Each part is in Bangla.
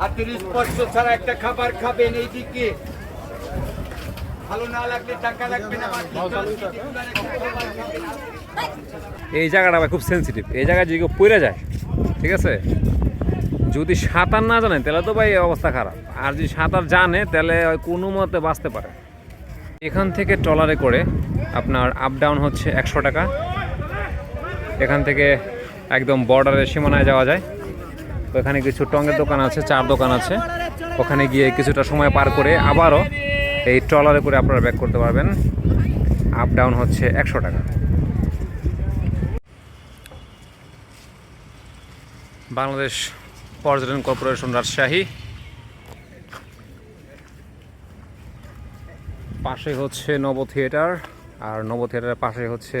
হাতের স্পর্শ ছাড়া একটা খাবার খাবেন এইদিকে। ভালো না লাগলে টাকা লাগবে না আমার দোকানে একটা খাবার খাবেন। এই জায়গাটা ভাই খুব সেন্সিটিভ এই জায়গায় যদি কেউ পড়ে যায় ঠিক আছে? যদি সাঁতার না জানে তাহলে তো ভাই এই অবস্থা খারাপ। আর যদি সাঁতার জানে তাহলে ওই কোনো মতে বাঁচতে পারে। এখান থেকে ট্রলারে করে আপনার আপ ডাউন হচ্ছে একশো টাকা। এখান থেকে একদম বর্ডারের সীমানায় যাওয়া যায়। ওখানে কিছু টঙের দোকান আছে, চার দোকান আছে। ওখানে গিয়ে কিছুটা সময় পার করে আবারও এই ট্রলারে করে আপনারা ব্যাক করতে পারবেন। আপ ডাউন হচ্ছে একশো টাকা। বাংলাদেশ পর্যটন কর্পোরেশন রাজশাহী। পাশে হচ্ছে নব থিয়েটার আর নব থিয়েটারের পাশে হচ্ছে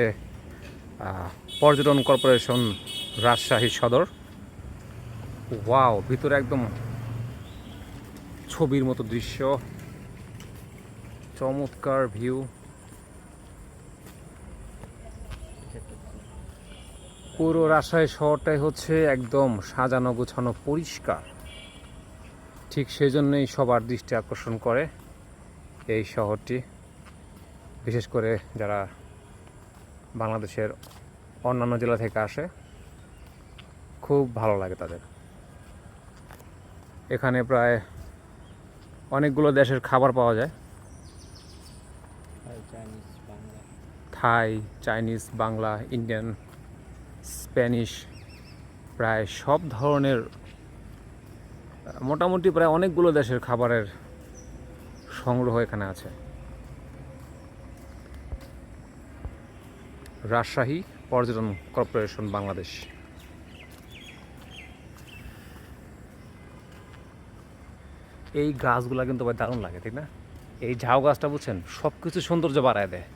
পর্যটন কর্পোরেশন রাজশাহী সদর। ওয়াও ভিতরে একদম ছবির মতো দৃশ্য। চমৎকার ভিউ পুরো রাজশাহী শহরটাই হচ্ছে একদম সাজানো গোছানো পরিষ্কার। ঠিক সেই জন্যই সবার দৃষ্টি আকর্ষণ করে এই শহরটি। বিশেষ করে যারা বাংলাদেশের অন্যান্য জেলা থেকে আসে, খুব ভালো লাগে তাদের। এখানে প্রায় অনেকগুলো দেশের খাবার পাওয়া যায়। Thai Chinese Bangla Indian Spanish প্রায় সব ধরনের মোটামুটি প্রায় অনেকগুলো দেশের খাবারের সংগ্রহ এখানে আছে। রাজশাহী পর্যটন কর্পোরেশন বাংলাদেশ। এই গাছগুলো কিন্তু ভাই দারুণ লাগে, ঠিক না? এই ঝাউ গাছটা বুঝছেন সব কিছু সৌন্দর্য বাড়ায় দেয়।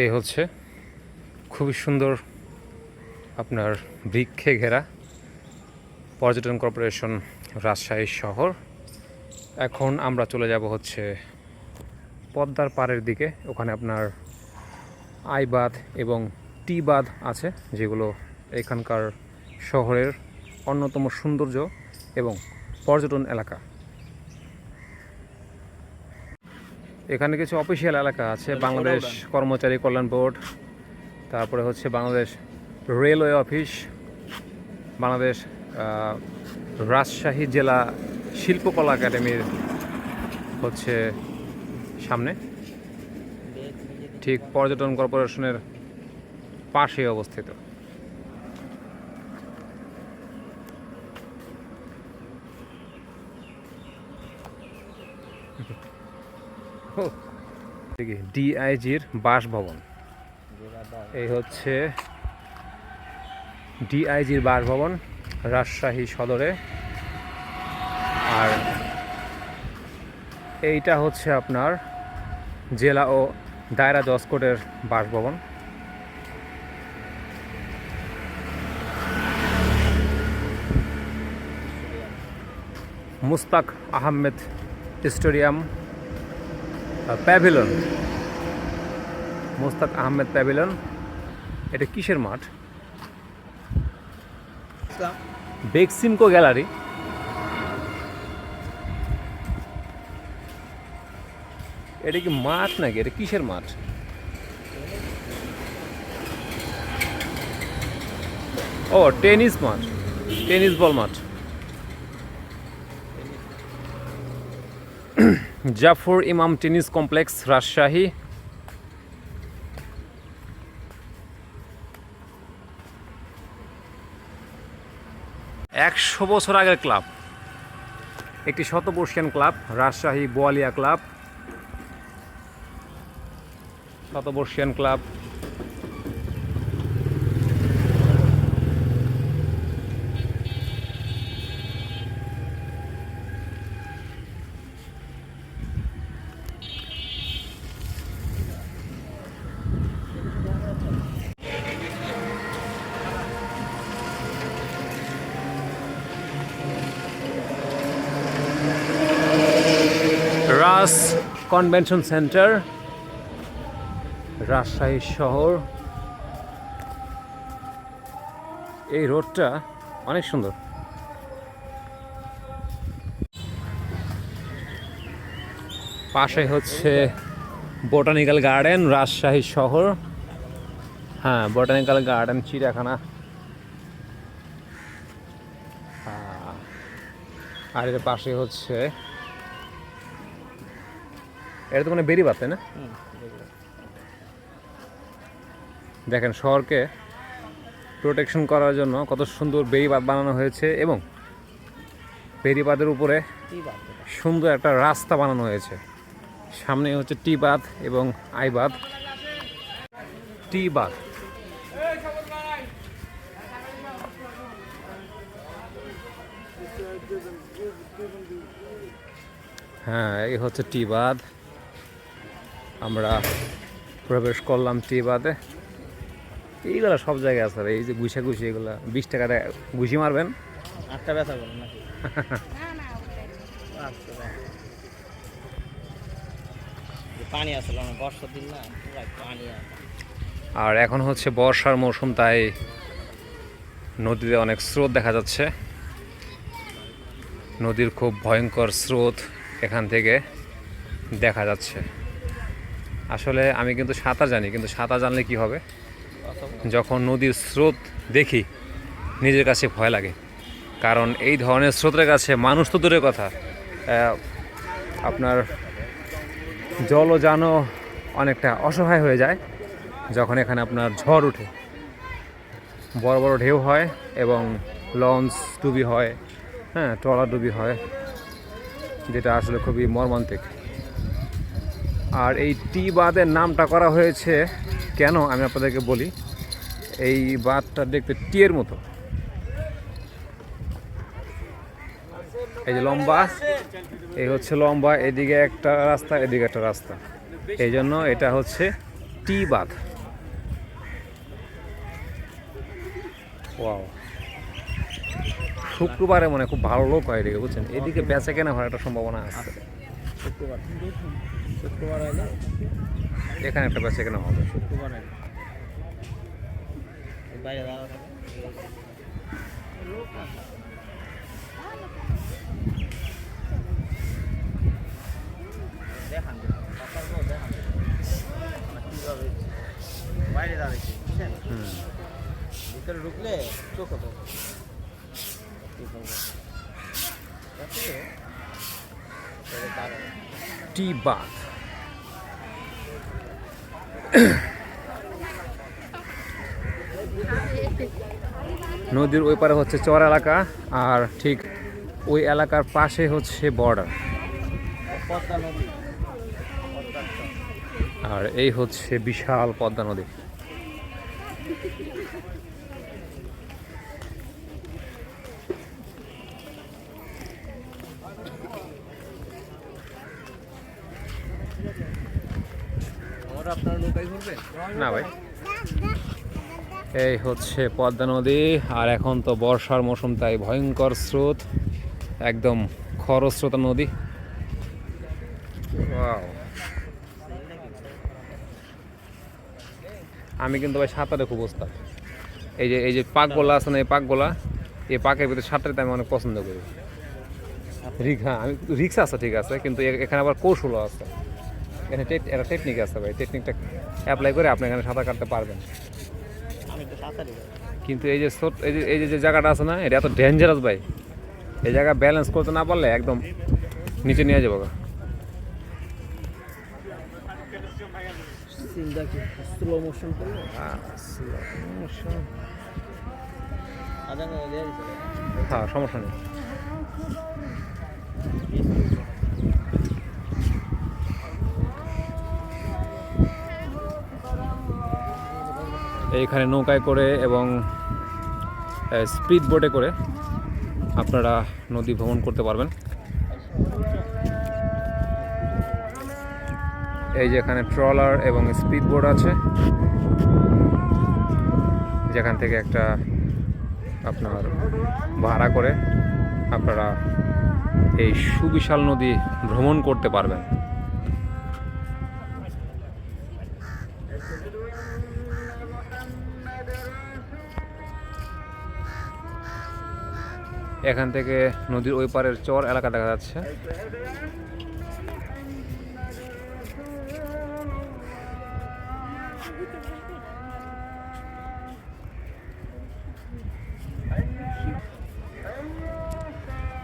এই হচ্ছে খুবই সুন্দর আপনার বৃক্ষে ঘেরা পর্যটন কর্পোরেশন রাজশাহী শহর। এখন আমরা চলে যাব হচ্ছে পদ্মার পাড়ের দিকে। ওখানে আপনার আইবাদ এবং টি বাঁধ আছে, যেগুলো এখানকার শহরের অন্যতম সৌন্দর্য এবং পর্যটন এলাকা। এখানে কিছু অফিসিয়াল এলাকা আছে বাংলাদেশ কর্মচারী কল্যাণ বোর্ড তারপরে হচ্ছে বাংলাদেশ রেলওয়ে অফিস বাংলাদেশ রাজশাহী জেলা শিল্পকলা একাডেমির হচ্ছে সামনে। ঠিক পর্যটন কর্পোরেশনের পাশে অবস্থিত। ডিআইজির বাসভবন। এই হচ্ছে ডিআইজির বাসভবন রাজশাহী সদরে। আর এইটা হচ্ছে আপনার জেলা ও দায়রা জজ কোর্টের বাসভবন। Mushtaq Ahmed stadium pavilion. Mushtaq Ahmed pavilion. এটা কিসের মাঠ? বেক্সিমকো গ্যালারি। এটা কি মাঠ নাকি? এটা কিসের মাঠ? ও, টেনিস মাঠ। টেনিস বল মাঠ। জাফর ইমাম টেনিস কমপ্লেক্স, রাজশাহী। একশো বছর আগের ক্লাব। একটি শতবর্ষিয়ান ক্লাব, রাজশাহী বোয়ালিয়া ক্লাব। শতবর্ষিয়ান ক্লাব। কনভেনশন সেন্টার, রাজশাহী শহর। এই রোডটা অনেক সুন্দর। পাশে হচ্ছে বোটানিক্যাল গার্ডেন, রাজশাহী শহর। হ্যাঁ বোটানিক্যাল গার্ডেন, চিড়িয়াখানা। আর এর পাশে হচ্ছে এটা তো মানে বেরিবাদ তাই না? দেখেন শহরকে প্রোটেকশন করার জন্য কত সুন্দর বেরি বেরিবাদ বানানো হয়েছে এবং বেরি বেরিবাদের উপরে সুন্দর একটা রাস্তা বানানো হয়েছে। সামনে হচ্ছে টি বাঁধ এবং আই বাঁধ টি বাঁধ হ্যাঁ এই হচ্ছে টি বাঁধ আমরা প্রবেশ করলাম টি বাঁধে এইগুলো সব জায়গায় আছে। এই যে গুছা গুছি এগুলো। বিশ টাকা গুছি মারবেন? আটটা ব্যথা করুন নাকি? আচ্ছা, বাহ। যে পানি আসলে বর্ষার দিন না পানি আর এখন হচ্ছে বর্ষার মৌসুম তাই নদীতে অনেক স্রোত দেখা যাচ্ছে। নদীর খুব ভয়ঙ্কর স্রোত এখান থেকে দেখা যাচ্ছে। আসলে আমি কিন্তু সাঁতার জানি, কিন্তু সাঁতার জানলে কি হবে? যখন নদীর স্রোত দেখি, নিজের কাছে ভয় লাগে। কারণ এই ধরনের স্রোতের কাছে মানুষ তো দূরের কথা। আপনার জলযানও অনেকটা অসহায় হয়ে যায়, যখন এখানে আপনার ঝড় ওঠে বড় বড় ঢেউ হয় এবং লঞ্চ ডুবি হয় হ্যাঁ ট্রলার ডুবি হয়, যেটা আসলে খুবই মর্মান্তিক। আর এই টি বাঁধের নামটা করা হয়েছে কেন আমি আপনাদেরকে বলি? এই বাঁধটা দেখতে টিয়ের মতো। এই যে লম্বা, এই হচ্ছে লম্বা, এদিকে একটা রাস্তা, এদিকে একটা রাস্তা। এই জন্য এটা হচ্ছে টি বাঁধ। ওয়াও। শুক্রবারে মনে খুব ভালো লোক হয় এদিকে, বুঝছেন? এদিকে বেচা কেনা হওয়ার একটা সম্ভাবনা আছে। শুক্রবার। শুক্রবার হলে এখানে একটা বেচা কেনা হবে? শুক্রবার এই বাইরে দাঁড়া থাকে দেখান দেখান কীভাবে বাইরে দাঁড়িয়েছি বুঝছেন? ভিতরে ঢুকলে চোখ হতো টি বাঁধ নদীর ওই পারে হচ্ছে চর এলাকা, আর ঠিক ওই এলাকার পাশে হচ্ছে বর্ডার। আর এই হচ্ছে বিশাল পদ্মা নদী আমরা আপনার নৌকায় ঘুরবেন না ভাই। এই হচ্ছে পদ্মা নদী, আর এখন তো বর্ষার মৌসুম, তাই ভয়ঙ্কর স্রোত, একদম খরস্রোতা নদী. আমি কিন্তু ভাই সাঁতারে খুব ওস্তাদ। এই যে এই যে পাকগুলা আছে না, এই পাকগুলা এই পাকের ভিতরে সাঁতারতে আমি অনেক পছন্দ করি। রিক হ্যাঁ আমি, রিক্স আছে ঠিক আছে, কিন্তু এখানে আবার কৌশলও আছে। এখানে টেকনিক আছে ভাই, টেকনিকটা অ্যাপ্লাই করে আপনি এখানে সাঁতার কাটতে পারবেন। কিন্তু এই যে এই যে এই যে জায়গাটা আছে না এটা এত ডেঞ্জারাস ভাই। এই জায়গা ব্যালেন্স করতে না পারলে একদম নিচে নিয়ে যাব দিয়ে দিছে হ্যাঁ সমস্যা নেই। এইখানে নৌকায় করে এবং স্পিড বোটে করে আপনারা নদী ভ্রমণ করতে পারবেন। এই যে এখানে ট্রলার এবং স্পিড বোট আছে। যেখান থেকে একটা আপনার ভাড়া করে আপনারা এই সুবিশাল নদী ভ্রমণ করতে পারবেন। এখান থেকে নদীর ওই পারের চর এলাকা দেখা যাচ্ছে।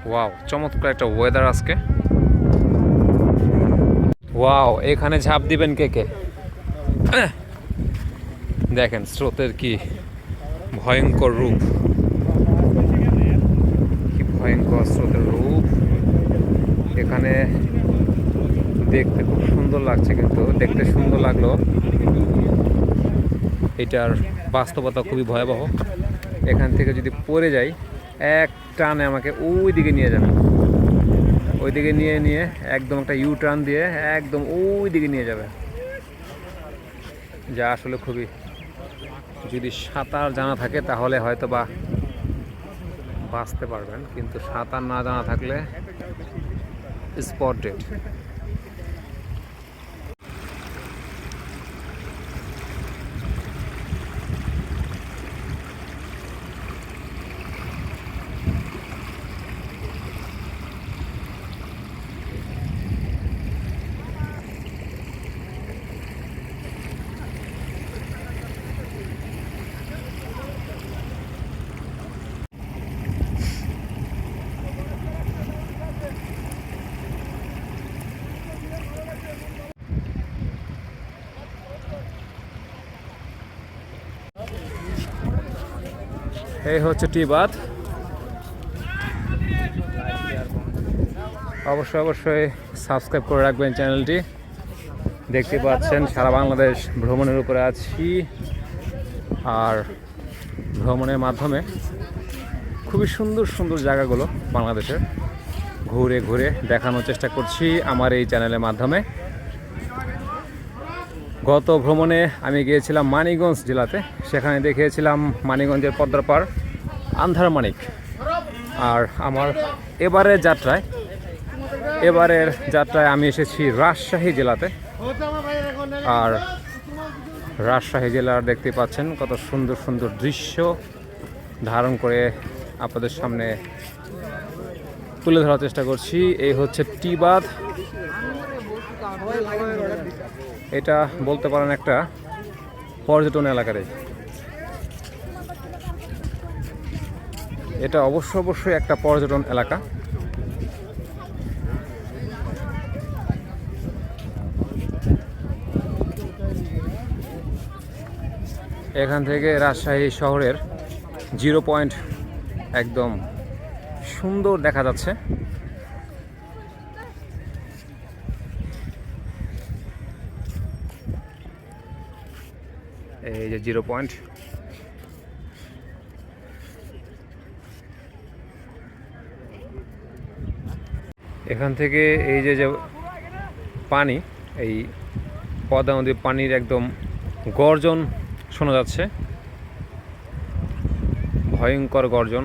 ওয়াও চমৎকার একটা ওয়েদার আজকে। ওয়াও এখানে ঝাঁপ দিবেন কে কে! দেখেন স্রোতের কি ভয়ঙ্কর রূপ। ভয়ঙ্কর স্রোতের রূপ। এখানে দেখতে খুব সুন্দর লাগছে কিন্তু, দেখতে সুন্দর লাগল। এটার বাস্তবতা খুবই ভয়াবহ। এখান থেকে যদি পড়ে যাই, এক টানে আমাকে ওই দিকে নিয়ে যাবে। ওই দিকে নিয়ে নিয়ে একদম একটা ইউ টার্ন দিয়ে একদম ওই দিকে নিয়ে যাবে। যা আসলে খুবই, যদি সাঁতার জানা থাকে তাহলে হয়তো বা বাঁচতে পারবেন কিন্তু সাঁতার না জানা থাকলে স্পট ডেট এই হচ্ছে টি বাদ। অবশ্যই অবশ্যই সাবস্ক্রাইব করে রাখবেন চ্যানেলটি। দেখতে পাচ্ছেন, সারা বাংলাদেশ ভ্রমণের উপরে আছি। আর ভ্রমণের মাধ্যমে খুবই সুন্দর সুন্দর জায়গাগুলো বাংলাদেশের ঘুরে ঘুরে দেখানোর চেষ্টা করছি আমার এই চ্যানেলের মাধ্যমে। গত ভ্রমণে আমি গিয়েছিলাম মানিকগঞ্জ জেলাতে। সেখানে দেখিয়েছিলাম মানিকগঞ্জের পদ্মাপাড় আন্ধার মানিক। আর আমার এবারের যাত্রায় এবারের যাত্রায় আমি এসেছি রাজশাহী জেলাতে। আর রাজশাহী জেলার দেখতে পাচ্ছেন কত সুন্দর সুন্দর দৃশ্য ধারণ করে আপনাদের সামনে তুলে ধরার চেষ্টা করছি। এই হচ্ছে টিবাদ। এটা বলতে পারেন একটা পর্যটন এলাকারে এটা অবশ্য অবশ্যই একটা পর্যটন এলাকা। এখান থেকে রাজশাহী শহরের জিরো পয়েন্ট একদম সুন্দর দেখা যাচ্ছে এই যে জিরো পয়েন্ট। এখান থেকে এই যে যে পানি, এই পদ্মা নদীর পানির একদম গর্জন শোনা যাচ্ছে। ভয়ঙ্কর গর্জন।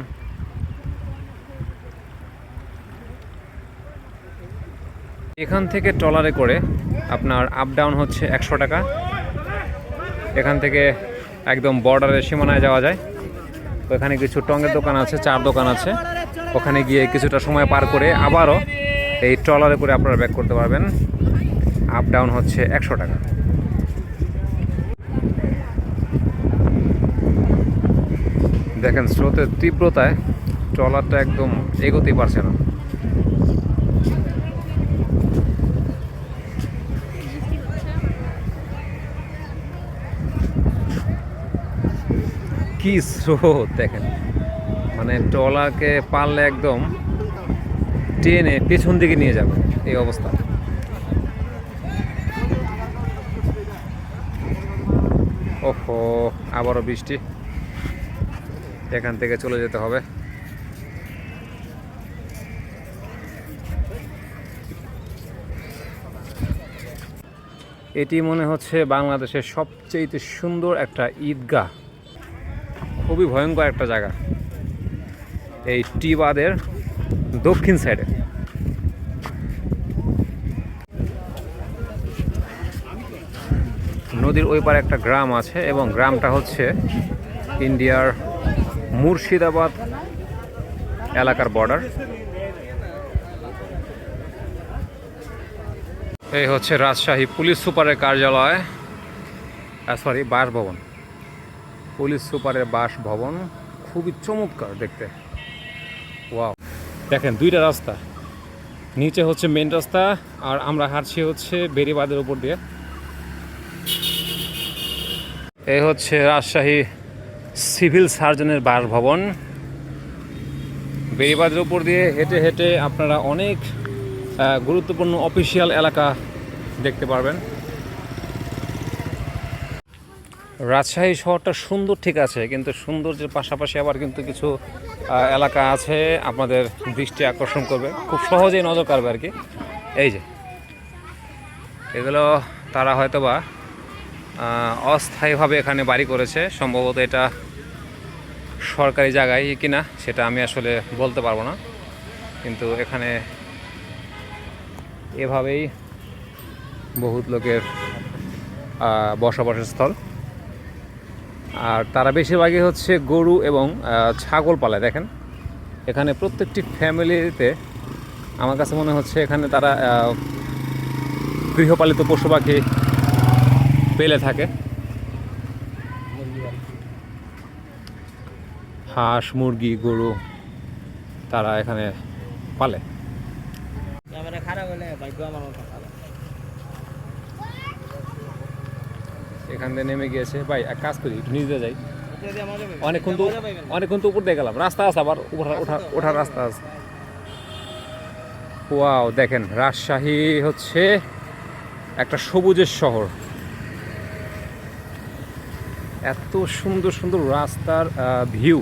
এখান থেকে ট্রলারে করে আপনার আপ ডাউন হচ্ছে একশো টাকা। এখান থেকে একদম বর্ডারের সীমানায় যাওয়া যায়। ওখানে কিছু টঙ্গের দোকান আছে, চার দোকান আছে। ওখানে গিয়ে কিছুটা সময় পার করে আবারও এই ট্রলারে করে আপনারা ব্যাক করতে পারবেন। আপ ডাউন হচ্ছে একশো টাকা। দেখেন স্রোতের তীব্রতায় ট্রলারটা একদম এগোতেই পারছে না। কি স্রোত দেখেন। মানে ট্রলারকে পারলে একদম টেনে পেছন দিকে নিয়ে যাবে এই অবস্থা। ওহো, আবারও বৃষ্টি। এখান থেকে চলে যেতে হবে। এটি মনে হচ্ছে বাংলাদেশের সবচেয়ে সুন্দর একটা ঈদগাহ। খুবই ভয়ঙ্কর একটা জায়গা। এই টি বাদের দক্ষিণ সাইডে নদীর ওই পারে একটা গ্রাম আছে এবং গ্রামটা হচ্ছে ইন্ডিয়ার মুর্শিদাবাদ এলাকার বর্ডার এই হচ্ছে রাজশাহী পুলিশ সুপারের কার্যালয় সরি বাসভবন। পুলিশ সুপারের বাসভবন খুবই চমৎকার দেখতে। ওয়াও। দেখেন দুইটা রাস্তা। নিচে হচ্ছে মেন রাস্তা আর আমরা হাঁটছি হচ্ছে বেরিবাদের উপর দিয়ে। এই হচ্ছে রাজশাহী সিভিল সার্জনের বাসভবন। বেরিবাদের উপর দিয়ে হেঁটে হেঁটে আপনারা অনেক গুরুত্বপূর্ণ অফিসিয়াল এলাকা দেখতে পারবেন। রাজশাহী শহরটা সুন্দর ঠিক আছে, কিন্তু সৌন্দর্যের পাশাপাশি আবার কিন্তু কিছু এলাকা আছে আপনাদের দৃষ্টি আকর্ষণ করবে। খুব সহজেই নজর কাড়বে আর কি। এই যে, এগুলো তারা হয়তো বা অস্থায়ীভাবে এখানে বাড়ি করেছে। সম্ভবত এটা সরকারি জায়গায় কিনা সেটা আমি আসলে বলতে পারব না। কিন্তু এখানে এভাবেই বহুত লোকের বসবাসের স্থল। আর তারা বেশিরভাগই হচ্ছে গরু এবং ছাগল পালায় দেখেন। এখানে প্রত্যেকটি ফ্যামিলিতে আমার কাছে মনে হচ্ছে এখানে তারা গৃহপালিত পশু পাখি পেলে থাকে। হাঁস, মুরগি, গরু তারা এখানে পালে। খারাপ হলে ভাগ্য আমার মতো খারাপ এখান থেকে নেমে গিয়েছে। ভাই এক কাজ করি একটু নিজে যাই। অনেকক্ষণ তো অনেকক্ষণ তো উপর দিয়ে গেলাম। রাস্তা আছে আবার ওঠা ওঠা ওঠার রাস্তা আছে। ওয়াও দেখেন রাজশাহী হচ্ছে একটা সবুজের শহর। এত সুন্দর সুন্দর রাস্তার ভিউ।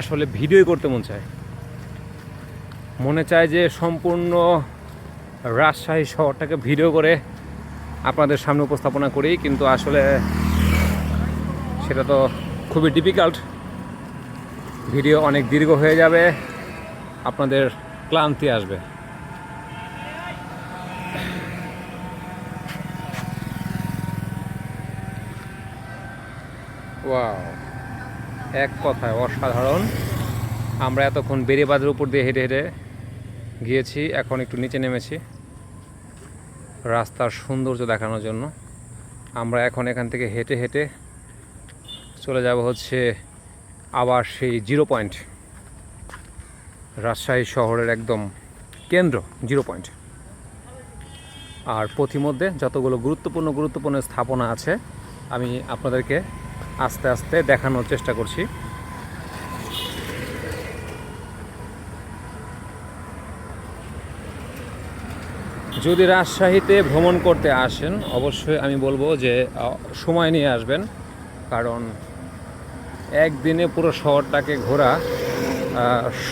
আসলে ভিডিও করতে মন চায়। মনে চায় যে সম্পূর্ণ রাজশাহী শহরটাকে ভিডিও করে আপনাদের সামনে উপস্থাপনা করি, কিন্তু আসলে সেটা তো খুবই ডিফিকাল্ট ভিডিও অনেক দীর্ঘ হয়ে যাবে, আপনাদের ক্লান্তি আসবে। এক কথায় অসাধারণ। আমরা এতক্ষণ বেরিবাদের উপর দিয়ে হেঁটে হেঁটে গিয়েছি, এখন একটু নিচে নেমেছি। রাস্তার সৌন্দর্য দেখানোর জন্য। আমরা এখন এখান থেকে হেঁটে হেঁটে চলে যাব হচ্ছে আবার সেই জিরো পয়েন্ট। রাজশাহী শহরের একদম কেন্দ্র, জিরো পয়েন্ট। আর পথিমধ্যে যতগুলো গুরুত্বপূর্ণ গুরুত্বপূর্ণ স্থাপনা আছে, আমি আপনাদেরকে আস্তে আস্তে দেখানোর চেষ্টা করছি। যদি রাজশাহীতে ভ্রমণ করতে আসেন, অবশ্যই আমি বলব যে সময় নিয়ে আসবেন। কারণ একদিনে পুরো শহরটাকে ঘোরা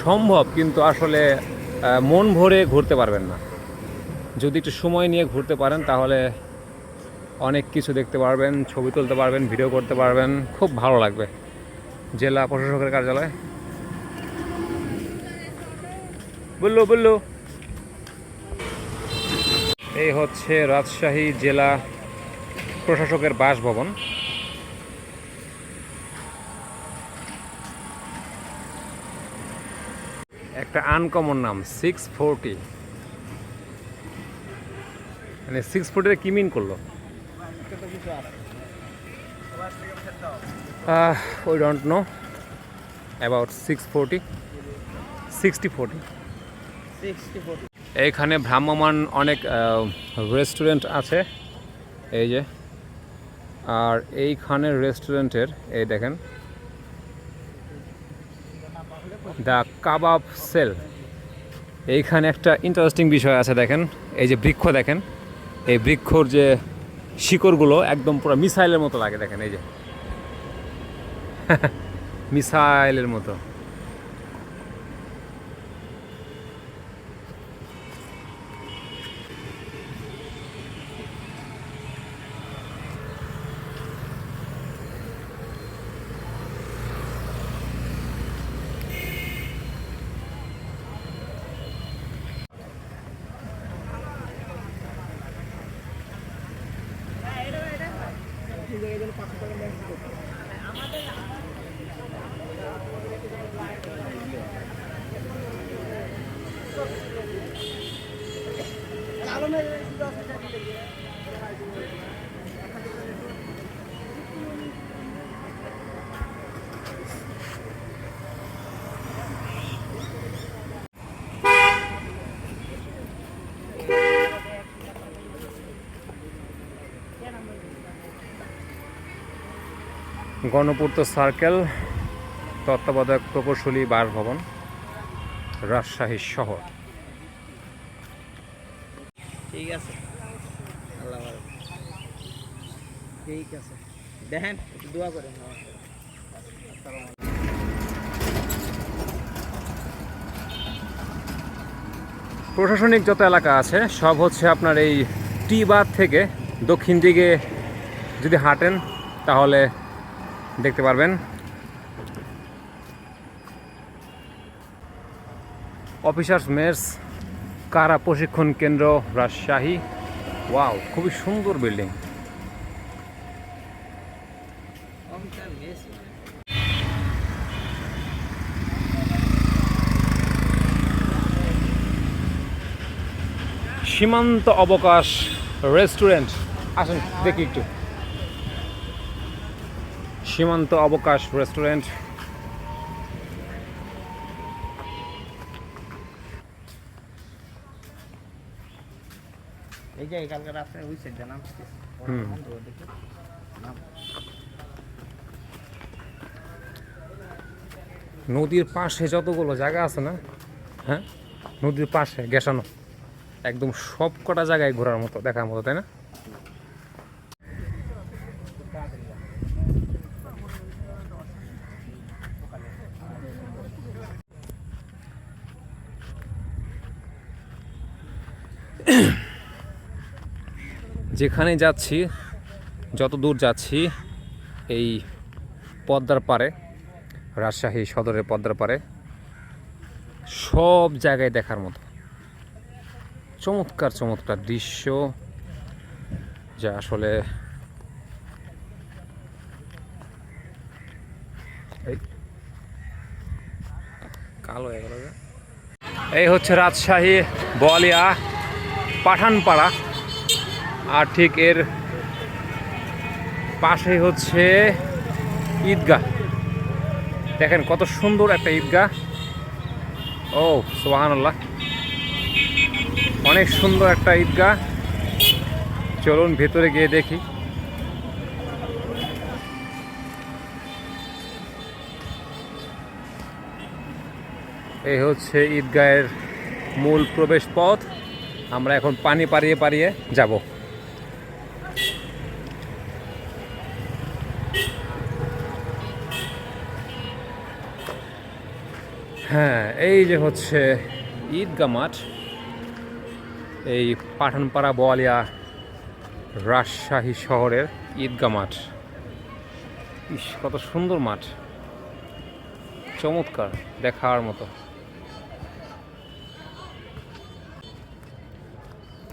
সম্ভব, কিন্তু আসলে মন ভরে ঘুরতে পারবেন না। যদি একটু সময় নিয়ে ঘুরতে পারেন, তাহলে অনেক কিছু দেখতে পারবেন, ছবি তুলতে পারবেন, ভিডিও করতে পারবেন, খুব ভালো লাগবে। জেলা প্রশাসকের কার্যালয়। বলল বলল। এই হচ্ছে রাজশাহী জেলা প্রশাসকের বাসভবন। একটা আনকমন নাম সিক্স ফোরটি মানে সিক্স ফোরটিতে কি মিন করল। We don't know about six forty sixty forty 60 40 এইখানে ভ্রাম্যমান অনেক রেস্টুরেন্ট আছে। এই যে, আর এইখানের রেস্টুরেন্টের এই দেখেন দ্য কাবাব সেল এইখানে একটা ইন্টারেস্টিং বিষয় আছে, দেখেন, এই যে বৃক্ষ দেখেন, এই বৃক্ষর যে শিকড়গুলো একদম পুরো মিসাইলের মতো লাগে, দেখেন, এই যে। মিসাইলের মতো। গণপূর্ত সার্কেল তত্ত্বাবধায়ক প্রকৌশলী বাসভবন রাজশাহী শহর। ঠিক আছে। আল্লাহ ঠিক আছে। দেখেন দোয়া করেন প্রশাসনিক যত এলাকা আছে সব হচ্ছে আপনার এই টি বাদ থেকে দক্ষিণ দিকে যদি হাঁটেন তাহলে দেখতে পারবেন। অফিসার্স মেস, কারা প্রশিক্ষণ কেন্দ্র, রাজশাহী। ওয়াও, খুবই সুন্দর বিল্ডিং। সীমান্ত অবকাশ রেস্টুরেন্ট। আসুন, দেখি একটু। সীমান্ত অবকাশ রেস্টুরেন্ট। এই যে কালকে রাত্রে ওই সাইডটা হুম। নদীর পাশে যতগুলো জায়গা আছে না হ্যাঁ? নদীর পাশে গেসানো একদম সব কটা জায়গায় ঘোরার মতো দেখার মতো তাই না? যেখানে যাচ্ছি, যত দূর যাচ্ছি, এই পদ্মার পারে রাজশাহী সদরের পদ্মার পারে সব জায়গায় দেখার মতো। চমৎকার চমৎকার দৃশ্য, যা আসলে কালো এই হচ্ছে রাজশাহী, বলিয়া, পাঠানপাড়া। আর ঠিক এর পাশে হচ্ছে ঈদগাহ। দেখেন কত সুন্দর একটা ঈদগাহ। ও সোহানাল্লাহ অনেক সুন্দর একটা ঈদগাহ। চলুন ভেতরে গিয়ে দেখি। এই হচ্ছে ঈদগাহের মূল প্রবেশ পথ। আমরা এখন পানি পাড়িয়ে পাড়িয়ে যাব। হ্যাঁ এই যে হচ্ছে ঈদগা মাঠ, এই পাঠানপাড়া বোয়ালিয়া রাজশাহী শহরের ঈদগা মাঠ। ইস, কত সুন্দর মাঠ। চমৎকার, দেখার মতো।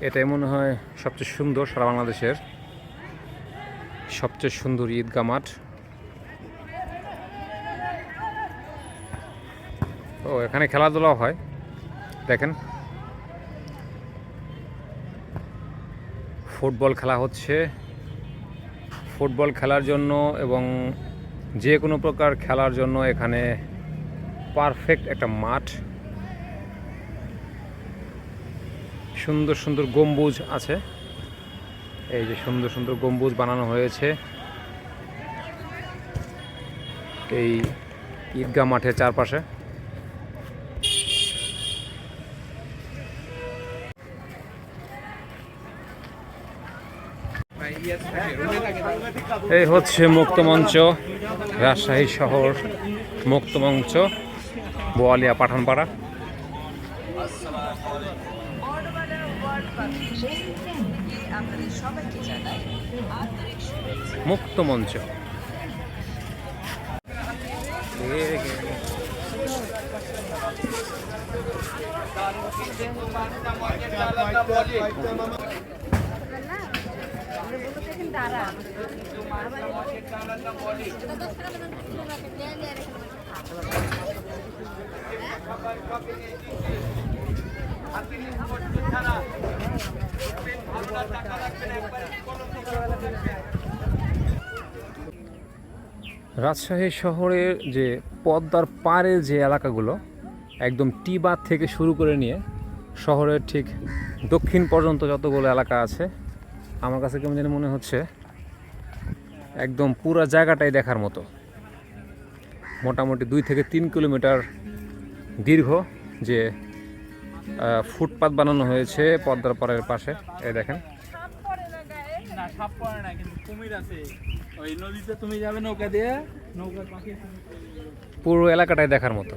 এটাই মনে হয় সবচেয়ে সুন্দর সারা বাংলাদেশের সবচেয়ে সুন্দর ঈদগা মাঠ। ও, এখানে খেলাধুলাও হয়। দেখেন। ফুটবল খেলা হচ্ছে। ফুটবল খেলার জন্য এবং যে কোনো প্রকার খেলার জন্য এখানে পারফেক্ট একটা মাঠ। সুন্দর সুন্দর গম্বুজ আছে। এই যে সুন্দর সুন্দর গম্বুজ বানানো হয়েছে। এই ঈদগাহ মাঠের চারপাশে। এই হচ্ছে মুক্তমঞ্চ রাজশাহী শহর মুক্তমঞ্চ বোয়ালিয়া পাঠানপাড়া। মুক্তমঞ্চ খাবার খাবেন এইদিকে হাতের স্পর্শ ছাড়া দেখবেন ভালো না টাকা লাগবে না একবারে কলম দিয়ে রাখবেন। রাজশাহী শহরের যে পদ্মার পাড়ের যে এলাকাগুলো, একদম টিবাদ থেকে শুরু করে নিয়ে শহরের ঠিক দক্ষিণ পর্যন্ত যতগুলো এলাকা আছে আমার কাছে কেমন যেন মনে হচ্ছে একদম পুরো জায়গাটাই দেখার মতো। মোটামুটি দুই থেকে তিন কিলোমিটার দীর্ঘ যে ফুটপাত বানানো হয়েছে পদ্মার পাড়ের পাশে। এই দেখেন। পুরো এলাকাটাই দেখার মতো।